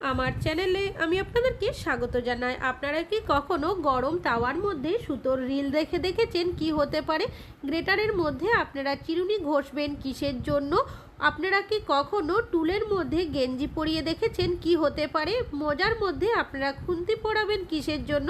আমার চ্যানেলে আমি আপনাদেরকে স্বাগত জানাই। আপনারা কি কখনো গরম তাওয়ার মধ্যে সুতোর রিল দেখে দেখেছেন কি হতে পারে? গ্রেটারের মধ্যে আপনারা চিরুনি ঘষবেন কিসের জন্য? আপনারা কি কখনো টুলের মধ্যে গেঞ্জি পরিয়ে দেখেছেন কি হতে পারে? মজার মধ্যে আপনারা খুন্তি পড়াবেন কিসের জন্য?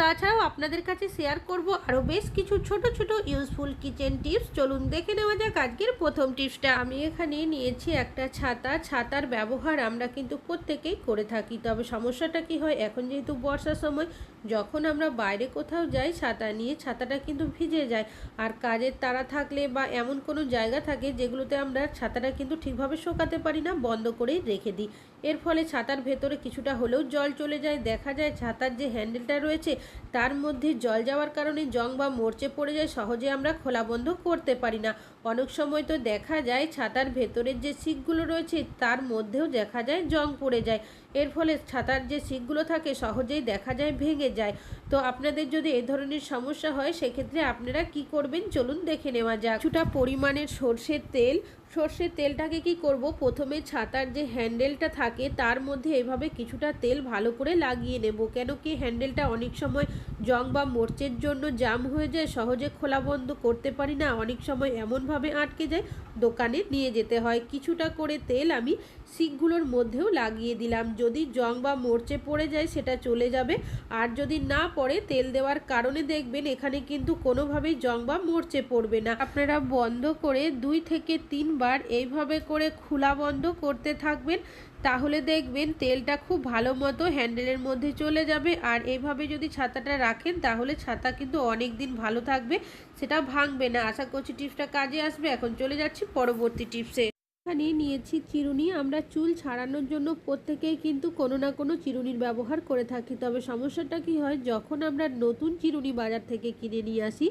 তাছাড়াও আপনাদের কাছে শেয়ার করব আরও বেশ কিছু ছোট ছোট ইউজফুল কিচেন টিপস চলুন দেখে নেওয়া যাক আজকের প্রথম টিপসটা আমি এখানে নিয়েছি একটা ছাতা। ছাতার ব্যবহার আমরা কিন্তু প্রত্যেকেই করে থাকি। তবে সমস্যাটা কি হয়? এখন যেহেতু বর্ষার সময়, যখন আমরা বাইরে কোথাও যাই, ছাতা নিয়ে ছাতাটা কিন্তু ভিজে যায়। আর কাজের তারা থাকলে বা এমন কোনো জায়গা থাকে যেগুলোতে আমরা ছাতাটা কিন্তু ঠিকভাবে শোকাতে পারি না, বন্ধ করেই রেখে দিই। এর ফলে ছাতার ভেতরে কিছুটা হলেও জল চলে যায়। দেখা যায় ছাতার যে হ্যান্ডেলটা রয়েছে তার মধ্যে জল যাওয়ার কারণে জং বা মরচে পড়ে যায়, সহজে আমরা খোলা বন্ধ করতে পারি না। অনেক সময় তো দেখা যায়, ছাতার ভেতরের যে শিকগুলো রয়েছে, তার মধ্যেও দেখা যায় জং পড়ে যায়। এর ফলে ছাতার যে শিকগুলো থাকে সহজেই দেখা যায়, ভেঙে যায়। তো আপনাদের যদি এ ধরনের সমস্যা হয়, সেক্ষেত্রে আপনারা কি করবেন? চলুন দেখে নেওয়া যাক। কিছুটা পরিমাণের সর্ষের তেল। সর্ষের তেলটাকে কি করব? প্রথমে ছাতার যে হ্যান্ডেলটা থাকে, তার মধ্যে এভাবে কিছুটা তেল ভালো করে লাগিয়ে নেব। কেন কি হ্যান্ডেলটা অনেক সময় জং বা মোর্চের জন্য জাম হয়ে যায়, সহজে খোলা বন্ধ করতে পারি না। অনেক সময় এমনভাবে আটকে যায়, দোকানে নিয়ে যেতে হয়। কিছুটা করে তেল আমি শিকগুলোর মধ্যেও লাগিয়ে দিলাম। যদি জং বা মোর্চে পড়ে যায়, সেটা চলে যাবে। আর যদি না পড়ে, তেল দেওয়ার কারণে দেখবেন এখানে কিন্তু কোনোভাবেই জং বা মোর্চে পড়বে না। আপনারা বন্ধ করে দুই থেকে তিনবার এইভাবে করে খোলা বন্ধ করতে থাকবেন, তাহলে দেখবেন তেলটা খুব ভালো মতো হ্যান্ডেলের মধ্যে চলে যাবে। আর এভাবে যদি ছাতাটা রাখেন, তাহলে ছাতা কিন্তু অনেক দিন ভালো থাকবে, সেটা ভাঙবে না। আশা করছি টিপসটা কাজে আসবে। এখন চলে যাচ্ছি পরবর্তী টিপসে। এখানে নিয়েছি চিরুনি। আমরা চুল ছাড়ানোর জন্য প্রত্যেকেই কিন্তু কোনো না কোনো চিরুনির ব্যবহার করে থাকি। তবে সমস্যাটা কি হয়, যখন আমরা নতুন চিরুনি বাজার থেকে কিনে নিয়ে আসি,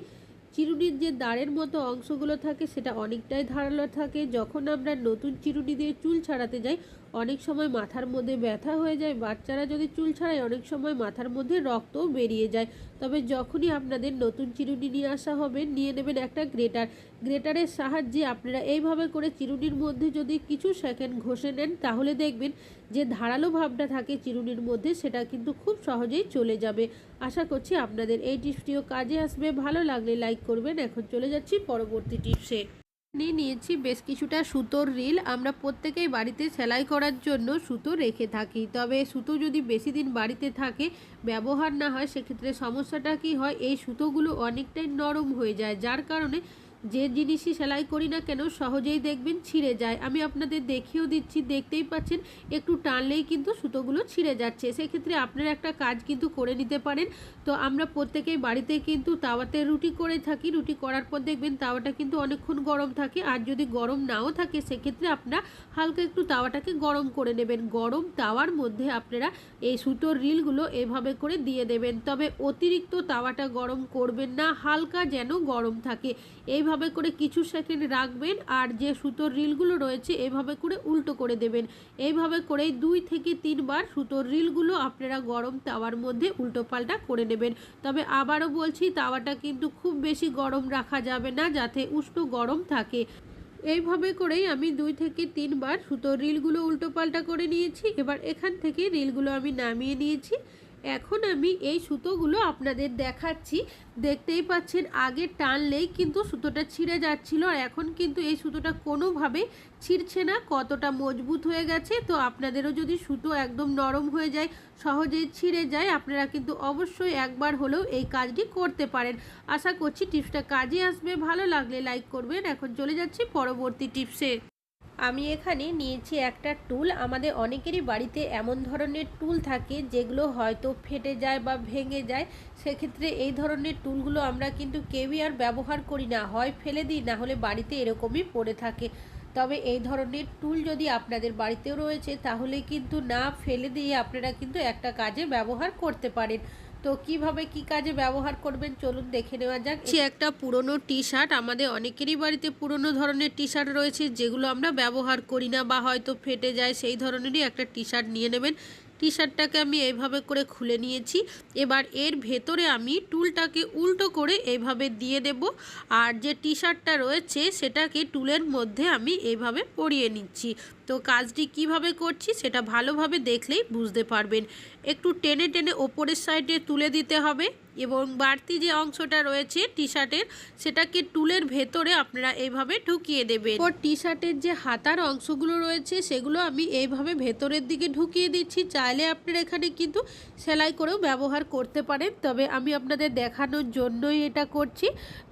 চিরুনির যে দাঁড়ের মতো অংশগুলো থাকে সেটা অনেকটাই ধারালো থাকে। যখন আমরা নতুন চিরুনি দিয়ে চুল ছাড়াতে যাই, অনেক সময় মাথার মধ্যে ব্যথা হয়ে যায়। বাচ্চারা যদি চুল ছাড়ায়, অনেক সময় মাথার মধ্যে রক্তও বেরিয়ে যায়। তবে যখনই আপনাদের নতুন চিরুনি নিয়ে আসা হবে, নিয়ে নেবেন একটা গ্রেটার। গ্রেটারের সাহায্যে আপনারা এইভাবে করে চিরুনির মধ্যে যদি কিছু সেকেন্ড ঘষে নেন, তাহলে দেখবেন যে ধারালো ভাবটা থাকে চিরুনির মধ্যে, সেটা কিন্তু খুব সহজেই চলে যাবে। আশা করছি আপনাদের এই টিপসটিও কাজে আসবে। ভালো লাগলে লাইক করবেন। এখন চলে যাচ্ছি পরবর্তী টিপসে। নিয়ে নিয়েছি বেশ কিছুটা সুতোর রিল। আমরা প্রত্যেকেই বাড়িতে সেলাই করার জন্য সুতো রেখে থাকি। তবে সুতো যদি বেশি দিন বাড়িতে থাকে, ব্যবহার না হয়, সেক্ষেত্রে সমস্যাটা কি হয়? এই সুতোগুলো অনেকটাই নরম হয়ে যায়। যার কারণে যে জিনিসই সেলাই করি না কেন, সহজেই দেখবেন ছিঁড়ে যায়। আমি আপনাদের দেখিয়েও দিচ্ছি, দেখতেই পাচ্ছেন, একটু টানলেই কিন্তু সুতোগুলো ছিঁড়ে যাচ্ছে। সেক্ষেত্রে আপনারা একটা কাজ কিন্তু করে নিতে পারেন। তো আমরা প্রত্যেকেই বাড়িতে কিন্তু তাওয়াতে রুটি করে থাকি। রুটি করার পর দেখবেন তাওয়াটা কিন্তু অনেকক্ষণ গরম থাকে। আর যদি গরম নাও থাকে, সেক্ষেত্রে আপনারা হালকা একটু তাওয়াটাকে গরম করে নেবেন। গরম তাওয়ার মধ্যে আপনারা এই সুতোর রিলগুলো এভাবে করে দিয়ে দেবেন। তবে অতিরিক্ত তাওয়াটা গরম করবেন না। হালকা যেন গরম থাকে। এইভাবে করে কিছু সেকেন্ড রাখবেন আর যে সুতোর রিলগুলো রয়েছে এভাবে করে উল্টো করে দেবেন। এইভাবে করেই দুই থেকে তিনবার সুতোর রিলগুলো আপনারা গরম তাওয়ার মধ্যে উল্টো পাল্টা করে নেবেন। তবে আবারও বলছি, তাওয়াটা কিন্তু খুব বেশি গরম রাখা যাবে না, যাতে উষ্ণ গরম থাকে। এইভাবে করেই আমি দুই থেকে তিনবার সুতোর রিলগুলো উল্টো পাল্টা করে নিয়েছি। এবার এখান থেকে রিলগুলো আমি নামিয়ে নিয়েছি। এখন আমি এই সুতোগুলো আপনাদের দেখাচ্ছি। দেখতেই পাচ্ছেন, আগে টানলেই কিন্তু সুতোটা ছিঁড়ে যাচ্ছিল আর এখন কিন্তু এই সুতোটা কোনোভাবে ছিঁড়ছে না, কতটা মজবুত হয়ে গেছে। তো আপনাদেরও যদি সুতো একদম নরম হয়ে যায়, সহজেই ছিঁড়ে যায়, আপনারা কিন্তু অবশ্যই একবার হলেও এই কাজটি করতে পারেন। আশা করছি টিপসটা কাজে আসবে। ভালো লাগলে লাইক করবেন। এখন চলে যাচ্ছি পরবর্তী টিপসে। আমি এখানে নিয়েছি একটা টুল। আমাদের অনেকেরই বাড়িতে এমন ধরনের টুল থাকে যেগুলো হয়তো ফেটে যায় বা ভেঙে যায়। সেক্ষেত্রে এই ধরনের টুলগুলো আমরা কিন্তু কেউই আর ব্যবহার করি না। হয় ফেলে দিই, না হলে বাড়িতে এরকমই পড়ে থাকে। তবে এই ধরনের টুল যদি আপনাদের বাড়িতেও রয়েছে, তাহলে কিন্তু না ফেলে দিয়ে আপনারা কিন্তু একটা কাজে ব্যবহার করতে পারেন। তো কীভাবে কি কাজে ব্যবহার করবেন? চলুন দেখে নেওয়া যাক। একটা পুরনো টি শার্ট আমাদের অনেকেরই বাড়িতে পুরনো ধরনের টি শার্ট রয়েছে, যেগুলো আমরা ব্যবহার করি না বা হয়তো ফেটে যায়, সেই ধরনেরই একটা টি শার্ট নিয়ে নেবেন। টি শার্টটাকে আমি এইভাবে করে খুলে নিয়েছি। এবার এর ভেতরে আমি টুলটাকে উল্টো করে এইভাবে দিয়ে দেব। আর যে টি শার্টটা রয়েছে, সেটাকে টুলের মধ্যে আমি এইভাবে পরিয়ে নিচ্ছি। তো কাজটি কীভাবে করছি, সেটা ভালোভাবে দেখলেই বুঝতে পারবেন। একটু টেনে টেনে ওপরের সাইডে তুলে দিতে হবে। এবং বাড়তি যে অংশটা রয়েছে টি শার্টের সেটাকে টুলের ভেতরে আপনারা এইভাবে ঢুকিয়ে দেবেন। ওর টি শার্টের যে হাতার অংশগুলো রয়েছে, সেগুলো আমি এইভাবে ভেতরের দিকে ঢুকিয়ে দিচ্ছি। চাইলে আপনারা এখানে কিন্তু সেলাই করেও ব্যবহার করতে পারেন, তবে আমি আপনাদের দেখানোর জন্যই এটা করছি।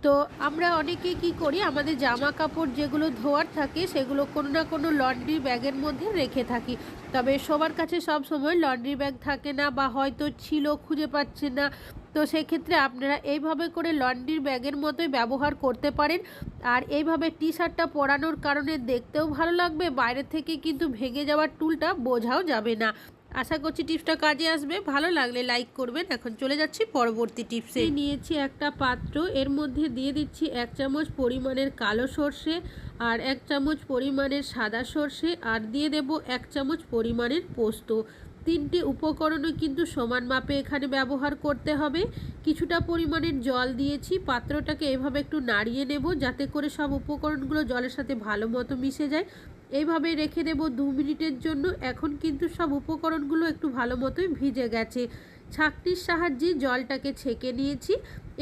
তো আমরা অনেকে কি করি, আমাদের জামা কাপড় যেগুলো ধোয়ার থাকে, সেগুলো কোনো না কোনো লন্ড্রি ব্যাগের মধ্যে রেখে থাকি। তবে সবার কাছে সব সময় লন্ড্রি ব্যাগ থাকে না বা হয়তো ছিল, খুঁজে পাচ্ছে না। তো সেক্ষেত্রে আপনারা এইভাবে করে লন্ড্রির ব্যাগের মতোই ব্যবহার করতে পারেন। আর এইভাবে টি শার্টটা পরানোর কারণে দেখতেও ভালো লাগবে, বাইরে থেকে কিন্তু ভেঙে যাওয়ার টুলটা বোঝাও যাবে না। আশা করছি টিপসটা কাজে আসবে। ভালো লাগলে লাইক করবেন। এখন চলে যাচ্ছি পরবর্তী টিপসে। নিয়েছি একটা পাত্র। এর মধ্যে দিয়ে দিচ্ছি এক চামচ পরিমাণের কালো সর্ষে আর এক চামচ পরিমাণের সাদা সর্ষে। আর দিয়ে দেব এক চামচ পরিমাণের পোস্ত। তিনটি উপকরণও কিন্তু সমান মাপে এখানে ব্যবহার করতে হবে। কিছুটা পরিমাণের জল দিয়েছি, পাত্রটাকে এভাবে একটু নাড়িয়ে নেব যাতে করে সব উপকরণগুলো জলের সাথে ভালো মতো মিশে যায়। এইভাবে রেখে দেব দু মিনিটের জন্য, এখন কিন্তু সব উপকরণগুলো একটু ভালো মতোই ভিজে গেছে। ছাকটির সাহায্যে জলটাকে ছেঁকে নিয়েছি।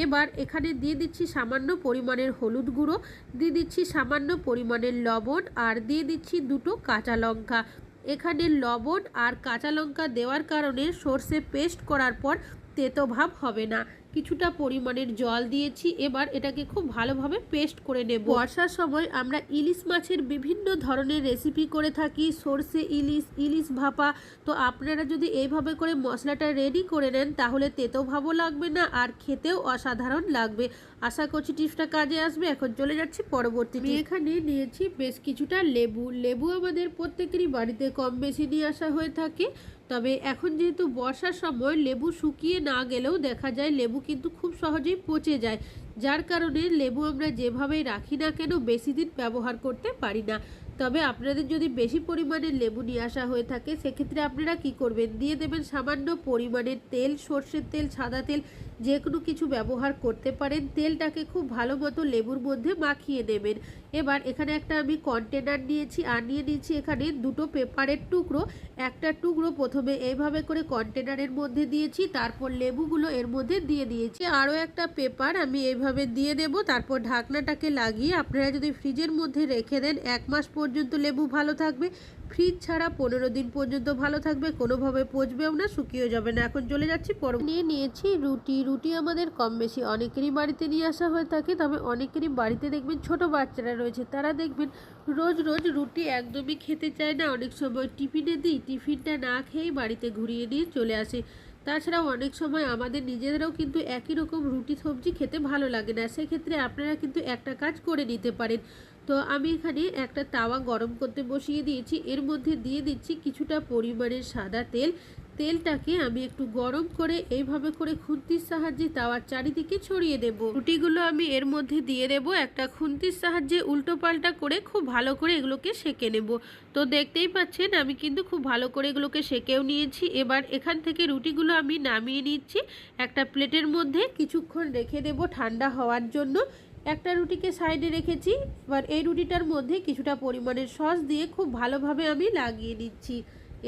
এবার এখানে দিয়ে দিচ্ছি সামান্য পরিমাণের হলুদ গুঁড়ো, দিয়ে দিচ্ছি সামান্য পরিমাণের লবণ, আর দিয়ে দিচ্ছি দুটো কাঁচা লঙ্কা। এখানে লবণ আর কাঁচা লঙ্কা দেওয়ার কারণে সর্ষে পেস্ট করার পর তেতো ভাব হবে না। কিছুটা পরিমাণের জল দিয়েছি এবার এটাকে খুব ভালোভাবে পেস্ট করে নেব। বর্ষার সময় আমরা ইলিশ মাছের বিভিন্ন ধরনের রেসিপি করে থাকি সর্ষে ইলিশ ইলিশ ভাপা। তো আপনারা যদি এইভাবে করে মশলাটা রেডি করে নেন তাহলে তেতো ভাবও লাগবে না আর খেতেও অসাধারণ লাগবে। আশা করছি টিপসটা কাজে আসবে। এখন চলে যাচ্ছি পরবর্তী এখানে নিয়েছি বেশ কিছুটা লেবু। লেবু আমাদের প্রত্যেকেরই বাড়িতে কম বেশি নিয়ে আসা হয়ে থাকে। তবে এখন যেহেতু বর্ষার সময় লেবু শুকিয়ে না গেলেও দেখা যায় লেবু কিন্তু খুব সহজেই পচে যায়। যার কারণে লেবু আমরা যেভাবে রাখি না কেন বেশি দিন ব্যবহার করতে পারি না। তবে আপনাদের যদি বেশি পরিমাণে লেবু নিয়ে আসা হয়ে থাকে, সেক্ষেত্রে আপনারা কি করবেন? দিয়ে দেবেন সামান্য পরিমাণের তেল, সর্ষের তেল, সাদা তেল যে কোনো কিছু ব্যবহার করতে পারেন। তেলটাকে খুব ভালো মতো লেবুর মধ্যে মাখিয়ে নেবেন। এবার এখানে একটা আমি কন্টেনার নিয়েছি আর নিয়ে নিয়েছি এখানে দুটো পেপারের টুকরো। একটা টুকরো প্রথমে এইভাবে করে কন্টেনারের মধ্যে দিয়েছি, তারপর লেবুগুলো এর মধ্যে দিয়ে দিয়েছি। আরও একটা পেপার আমি এইভাবে দিয়ে দেব, তারপর ঢাকনাটাকে লাগিয়ে আপনারা যদি ফ্রিজের মধ্যে রেখে দেন, এক মাস পর্যন্ত লেবু ভালো থাকবে। ফ্রিজ ছাড়া পনেরো দিন পর্যন্ত ভালো থাকবে, কোনোভাবে পচবেও না, শুকিয়েও যাবে না। এখন চলে যাচ্ছি পর নিয়ে নিয়েছি রুটি। রুটি আমাদের কম বেশি অনেকেরই বাড়িতে নিয়ে আসা হয়ে থাকে, তবে অনেকেরই বাড়িতে দেখবেন ছোট বাচ্চারা রয়েছে। তারা দেখবেন রোজ রোজ রুটি একদমই খেতে চায় না। অনেক সময় টিফিনে দিই, টিফিনটা না খেয়েই বাড়িতে ঘুরিয়ে নিয়ে চলে আসে। তাছাড়াও অনেক সময় আমাদের নিজেদেরও কিন্তু একই রকম রুটি সবজি খেতে ভালো লাগে না। সেক্ষেত্রে আপনারা কিন্তু একটা কাজ করে নিতে পারেন। তো আমি এখানে একটা তাওয়া গরম করতে বসিয়ে দিয়েছি। এর মধ্যে দিয়ে দিচ্ছি কিছুটা পরিমাণের সাদা তেল। তেলটাকে আমি একটু গরম করে এইভাবে করে খুন্তির সাহায্যে তাওয়ার চারিদিকে ছড়িয়ে দেব। রুটিগুলো আমি এর মধ্যে দিয়ে দেব। একটা খুন্তির সাহায্যে উল্টো পাল্টা করে খুব ভালো করে এগুলোকে সেকে নেব। তো দেখতেই পাচ্ছেন, আমি কিন্তু খুব ভালো করে এগুলোকে সেকেও নিয়েছি। এবার এখান থেকে রুটিগুলো আমি নামিয়ে নিচ্ছি। একটা প্লেটের মধ্যে কিছুক্ষণ রেখে দেব ঠান্ডা হওয়ার জন্য। একটা রুটিকে সাইডে রেখেছি, এবার এই রুটিটার মধ্যে কিছুটা পরিমাণের সস দিয়ে খুব ভালোভাবে আমি লাগিয়ে নিচ্ছি।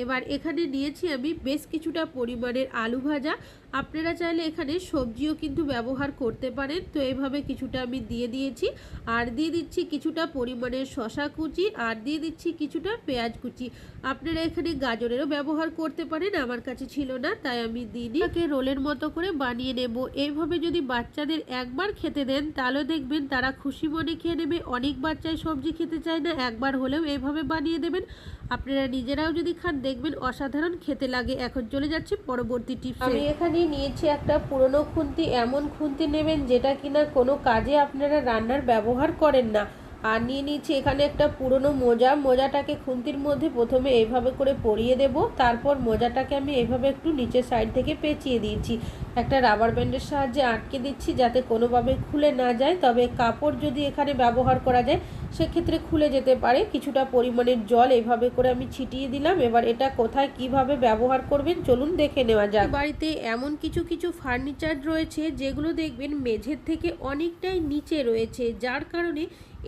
এবার এখানে নিয়েছি আমি বেশ কিছুটা পরিমাণের আলু ভাজা। আপনারা চাইলে এখানে সবজিও কিন্তু ব্যবহার করতে পারেন। তো এভাবে কিছুটা আমি দিয়ে দিয়েছি। আর দিয়ে দিচ্ছি কিছুটা পরিমাণের শশা কুচি আর দিয়ে দিচ্ছি কিছুটা পেঁয়াজ কুচি। আপনারা এখানে গাজরেরও ব্যবহার করতে পারেন, আমার কাছে ছিল না, তাই আমি দিইনি। তাকে রোলের মতো করে বানিয়ে নেব। এইভাবে যদি বাচ্চাদের একবার খেতে দেন, তাহলে দেখবেন তারা খুশি মনে খেয়ে নেবে। অনেক বাচ্চাই সবজি খেতে চায় না, একবার হলেও এইভাবে বানিয়ে দেবেন। আপনারা নিজেরাও যদি খান দেখবেন অসাধারণ খেতে লাগে। এখন চলে যাচ্ছি পরবর্তী টিপস। আমি এখানে নিয়েছি একটা পুরনো খুন্তি, এমন খুন্তি নেবেন যেটা কিনা কোনো কাজে আপনারা রান্নার ব্যবহার করেন না। আর নিয়ে নিচ্ছি এখানে একটা পুরনো মোজা। মোজাটাকে খুন্তির মধ্যে প্রথমে এইভাবে করে পরিয়ে দেব। তারপর মোজাটাকে আমি এইভাবে একটু নিচের সাইড থেকে পেঁচিয়ে দিয়েছি। একটা রাবার ব্যান্ডের সাহায্যে আটকে দিচ্ছি যাতে কোনোভাবে খুলে না যায়। তবে কাপড় যদি এখানে ব্যবহার করা যায় সেক্ষেত্রে খুলে যেতে পারে। কিছুটা পরিমাণের জল এভাবে করে আমি ছিটিয়ে দিলাম। এবার এটা কোথায় কীভাবে ব্যবহার করবেন চলুন দেখে নেওয়া যাক। বাড়িতে এমন কিছু কিছু ফার্নিচার রয়েছে যেগুলো দেখবেন মেঝের থেকে অনেকটাই নিচে রয়েছে, যার কারণে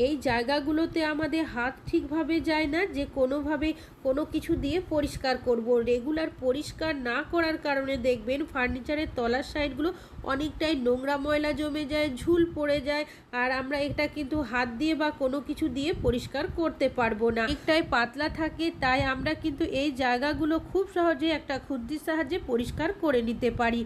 এই জায়গাগুলোতে আমাদের হাত ঠিকভাবে যায় না, যে কোনোভাবে কোনো কিছু দিয়ে পরিষ্কার করব। রেগুলার পরিষ্কার না করার কারণে দেখবেন ফার্নিচারের তলার সাইডগুলো অনেকটাই নোংরা ময়লা জমে যায়, ঝুল পড়ে যায়, আর আমরা এটা কিন্তু হাত দিয়ে বা কোনো কিছু দিয়ে পরিষ্কার করতে পারব না। একটাই পাতলা থাকে, তাই আমরা কিন্তু এই জায়গাগুলো খুব সহজে একটা খুদ্দির সাহায্যে পরিষ্কার করে নিতে পারি।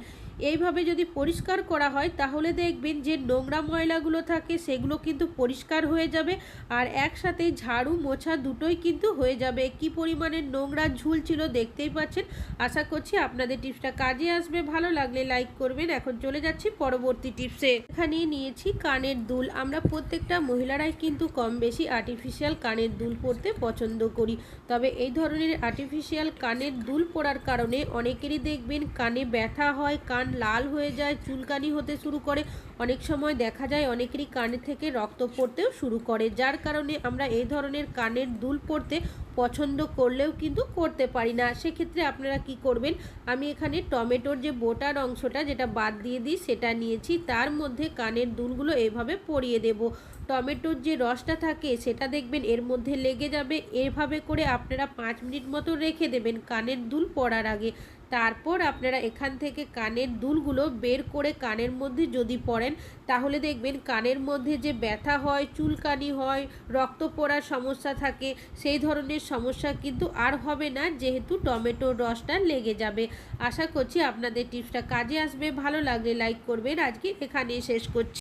এইভাবে যদি পরিষ্কার করা হয়, তাহলে দেখবেন যে নোংরা ময়লাগুলো থাকে, সেগুলো কিন্তু পরিষ্কার হয়ে যাবে আর একসাথে ঝাড়ু মোছা দুটোই কিন্তু হয়ে যাবে। কি পরিমাণে নোংরা ঝুল ছিল দেখতেই পাচ্ছেন। আশা করছি আপনাদের টিপসটা কাজে আসবে। ভালো লাগলে লাইক করবেন। এখন চলে যাচ্ছি পরবর্তী টিপসে। এখানে নিয়েছি কানের দুল। আমরা প্রত্যেকটা মহিলারাই কিন্তু কম বেশি আর্টিফিশিয়াল কানের দুল পরতে পছন্দ করি। তবে এই ধরনের আর্টিফিশিয়াল কানের দুল পরার কারণে অনেকেরই দেখবেন কানে ব্যথা হয়, কান লাল হয়ে যায়, চুলকানি হতে শুরু করে। অনেক সময় দেখা যায় অনেকেরই কানে থেকে রক্ত পড়তেও শুরু করে। যার কারণে আমরা এই ধরনের কানের দুল পরতে পছন্দ করলেও কিন্তু করতে পারি না। সেক্ষেত্রে আপনারা কি করবেন? আমি এখানে টমেটোর যে বোটার অংশটা যেটা বাদ দিয়ে দিই, সেটা নিয়েছি। তার মধ্যে কানের দুলগুলো এভাবে পরিয়ে দেব। টমেটোর যে রসটা থাকে, সেটা দেখবেন এর মধ্যে লেগে যাবে। এভাবে করে আপনারা পাঁচ মিনিট মতো রেখে দেবেন কানের দুল পড়ার আগে। তারপর আপনারা এখান থেকে কানের দুলগুলো বের করে কানের মধ্যে যদি পড়েন তাহলে দেখবেন কানের মধ্যে যে ব্যথা হয়, চুলকানি হয়, রক্ত পড়ার সমস্যা থাকে, সেই ধরনের সমস্যা কিন্তু আর হবে না, যেহেতু টমেটোর রসটা লেগে যাবে। আশা করছি আপনাদের টিপসটা কাজে আসবে। ভালো লাগলে লাইক করবেন। আজকে এখানেই শেষ করছি।